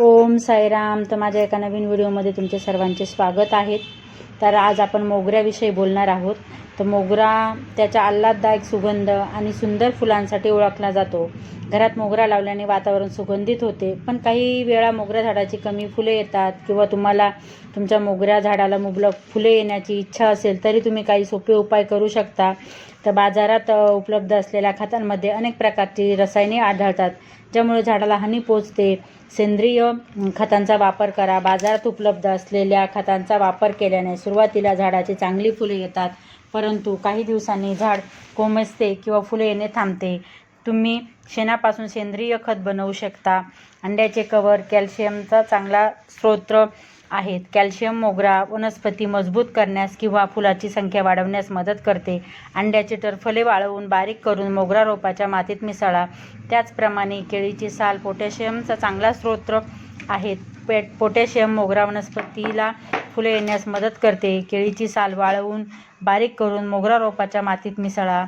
ओम साईराम. तर माझ्या एका नवीन व्हिडिओमध्ये तुमचे सर्वांचे स्वागत आहे. तर आज आपण मोगऱ्याविषयी बोलणार आहोत. तर मोगरा त्याच्या आल्हाददायक सुगंध आणि सुंदर फुलांसाठी ओळखला जातो. घरात मोगरा लावल्याने वातावरण सुगंधित होते. पण काही वेळा मोगऱ्या झाडाची कमी फुले येतात किंवा तुम्हाला तुमच्या मोगऱ्या झाडाला मुबलक फुले येण्याची इच्छा असेल तरी तुम्ही काही सोपे उपाय करू शकता. तर बाजारात उपलब्ध असलेल्या खतांमध्ये अनेक प्रकारची रसायने आढळतात ज्यामुळे झाडाला हानी पोचते सेंद्रिय खतांचा वापर करा. बाजारात उपलब्ध असलेल्या खतांचा वापर केल्याने सुरुवातीला झाडाची चांगली फुले येतात परंतु काही दिवसांनी झाड कोमेजते किंवा फुले येणे थांबते. तुम्ही शेणापासून सेंद्रिय खत बनवू शकता. अंड्याचे कवर कॅल्शियमचा चांगला स्रोत आहेत. कॅल्शियम मोगरा वनस्पती मजबूत करण्यास किंवा फुलाची संख्या वाढवण्यास मदत करते. अंड्याचे टरफले वाळवून बारीक करून मोगरा रोपाच्या मातीत मिसळा. त्याचप्रमाणे केळीची साल पोटॅशियमचा चांगला स्रोत आहेत. पेट पोटॅशियम मोगरा वनस्पतीला फुले येण्यास मदत करते. केळीची साल वाळवून बारीक करून मोगरा रोपाच्या मातीत मिसळा.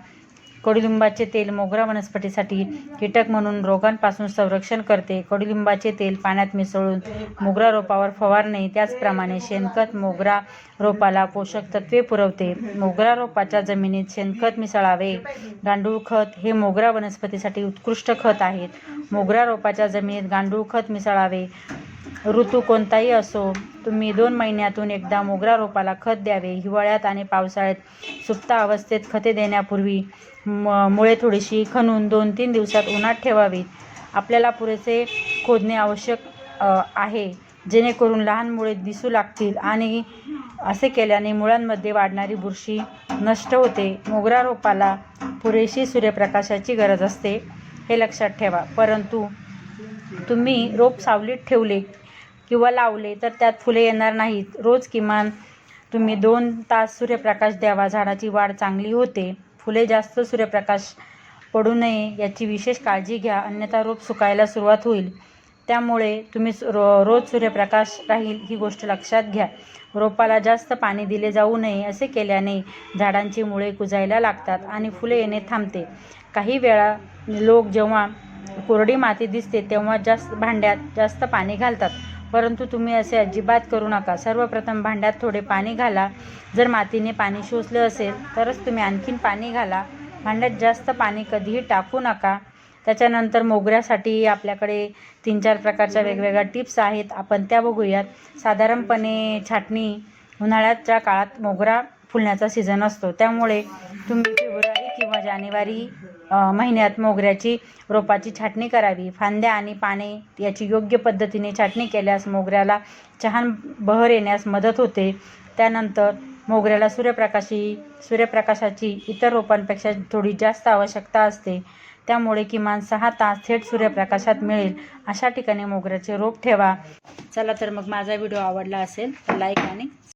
कडुलिंबाचे तेल मोगरा वनस्पतीसाठी कीटक म्हणून रोगांपासून संरक्षण करते. कडुलिंबाचे तेल पाण्यात मिसळून मोगरा रोपावर फवारणे त्याचप्रमाणे शेणखत मोगरा रोपाला पोषक तत्वे पुरवते. मोगरा रोपाच्या जमिनीत शेणखत मिसळावे. गांडूळ खत हे मोगरा वनस्पतीसाठी उत्कृष्ट खत आहेत. मोगरा रोपाच्या जमिनीत गांडूळ खत मिसळावे. ऋतू कोणताही असो तुम्ही दोन महिन्यातून एकदा मोगरा रोपाला खत द्यावे. हिवाळ्यात आणि पावसाळ्यात सुप्ता अवस्थेत खते देण्यापूर्वी म मुळे थोडीशी खणून दोन तीन दिवसात उन्हात ठेवावीत आपल्याला पुरेसे खोदणे आवश्यक आहे. जेणेकरून लहान मुळे दिसू लागतील आणि असे केल्याने मुळांमध्ये वाढणारी बुरशी नष्ट होते. मोगरा रोपाला पुरेशी सूर्यप्रकाशाची गरज असते हे लक्षात ठेवा. परंतु तुम्ही रोप सावलीत ठेवले किंवा लावले तर त्यात फुले येणार नाहीत. रोज किमान तुम्ही दोन तास सूर्यप्रकाश द्यावा. झाडाची वाढ चांगली होते. फुले जास्त सूर्यप्रकाश पडू नये याची विशेष काळजी घ्या. अन्यथा रोप सुकायला सुरुवात होईल. त्यामुळे तुम्ही सु- रो रोज सूर्यप्रकाश राहील ही गोष्ट लक्षात घ्या. रोपाला जास्त पाणी दिले जाऊ नये असे केल्याने झाडांची मुळे कुजायला लागतात आणि फुले येणे थांबते. काही वेळा लोक जेव्हा कोरडी माती दिसते तेव्हा जास्त भांड्यात जास्त पाणी घालतात. परंतु तुम्ही असे अजिबात करू नका. सर्वप्रथम भांड्यात थोडे पाणी घाला. जर मातीने पाणी शोषलं असेल तरच तुम्ही आणखीन पाणी घाला. भांड्यात जास्त पाणी कधीही टाकू नका. त्याच्यानंतर मोगऱ्यासाठी आपल्याकडे तीन चार प्रकारच्या वेगवेगळ्या टिप्स आहेत. आपण त्या बघूयात. साधारणपणे छाटणी उन्हाळ्याच्या काळात मोगरा फुलण्याचा सीझन असतो. त्यामुळे तुम्ही फेब्रुवारी किंवा जानेवारी महिन्यात मोगऱ्याची रोपाची छाटणी करावी. फांद्या आणि पाने याची योग्य पद्धतीने छाटणी केल्यास मोगऱ्याला छान बहर येण्यास मदत होते. त्यानंतर मोगऱ्याला सूर्यप्रकाशी सूर्यप्रकाशाची इतर रोपांपेक्षा थोडी जास्त आवश्यकता असते. त्यामुळे किमान सहा तास थेट सूर्यप्रकाशात मिळेल. अशा ठिकाणी मोगऱ्याचे रोप ठेवा. चला तर मग माझा व्हिडिओ आवडला असेल तर लाईक आणि